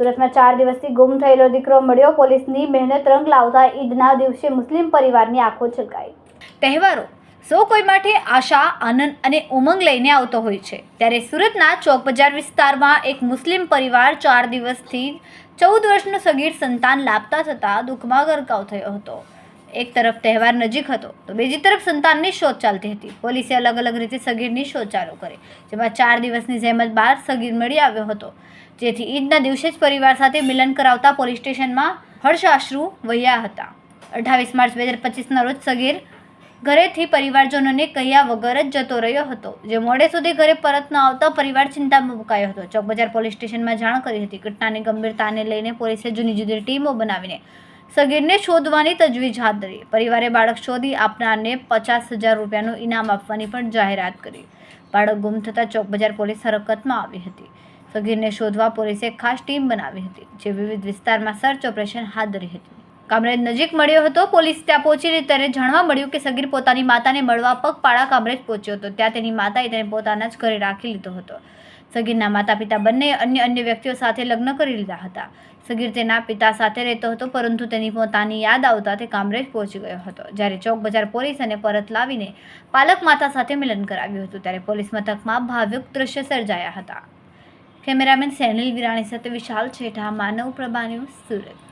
સુરતમાં ચાર દિવસથી ગુમ થયેલો દીકરો મળ્યો. પોલીસની મહેનત રંગ લાવતા ઈદના દિવસે મુસ્લિમ પરિવારની આંખો છલકાઈ. તહેવારો સૌ કોઈ માટે આશા, આનંદ અને ઉમંગ લઈને આવતો હોય છે. ત્યારે સુરતના ચોક બજાર વિસ્તારમાં એક મુસ્લિમ પરિવાર ચાર દિવસથી ચૌદ વર્ષનું સગીર સંતાન લાપતા થતાં દુઃખમાં ગરકાવ થયો હતો. એક તરફ તહેવાર નજીક હતો, તો બીજી તરફ સંતાનની શોધ ચાલતી હતી. પોલીસે અલગ અલગ રીતે સગીરની શોધ ચાલુ કરી, જેમાં ચાર દિવસની જહેમત બાદ સગીર મળી આવ્યો હતો. જેથી ઈદના દિવસે જ પરિવાર સાથે મિલન કરાવતા પોલીસ સ્ટેશનમાં હર્ષાશ્રુ વહ્યા હતા. અઠ્ઠાવીસ માર્ચ બે હજાર પચીસના રોજ સગીર ઘરેથી પરિવારજનોને કહ્યા વગર જ જતો રહ્યો હતો, જે મોડે સુધી ઘરે પરત ન આવતા પરિવાર ચિંતામાં મુકાયો હતો. ચોકબજાર પોલીસ સ્ટેશનમાં જાણ કરી હતી. ઘટનાની ગંભીરતાને લઈને પોલીસે જુદી જુદી ટીમો બનાવીને સગીરને શોધવાની તજવીજ હાથ ધરી. પરિવારે બાળક શોધી આપનારને પચાસ હજાર રૂપિયાનું ઇનામ આપવાની પણ જાહેરાત કરી. બાળક ગુમ થતાં ચોક બજાર પોલીસ હરકતમાં આવી હતી. સગીરને શોધવા પોલીસે ખાસ ટીમ બનાવી હતી, જે વિવિધ વિસ્તારમાં સર્ચ ઓપરેશન હાથ ધરી હતી. કામરેજ નજીક મળ્યો હતો, પોલીસ ત્યાં પહોંચી ત્યારે જાણવા મળ્યું કે સગીર પોતાની માતાને મળવા પગપાળા કામરેજ પહોંચ્યો હતો. ત્યાં તેની માતાએ તેને પોતાના જ ઘરે રાખી લીધો હતો. સગીરના માતા પિતા બંને અન્ય અન્ય વ્યક્તિઓ સાથે લગ્ન કરી લીધા હતા. સગીર તેના પિતા સાથે રહેતો હતો, પરંતુ તેની પોતાની યાદ આવતા તે કામરેજ પહોંચી ગયો હતો. જ્યારે ચોક બજાર પોલીસ અને પરત લાવીને પાલક માતા સાથે મિલન કરાવ્યું હતું, ત્યારે પોલીસ મથકમાં ભાવ્યુક દ્રશ્ય સર્જાયા હતા. કેમેરામેન સેનિલ વિરાણી સાથે વિશાલ છેઠા, માનવ પ્રભા સુરત.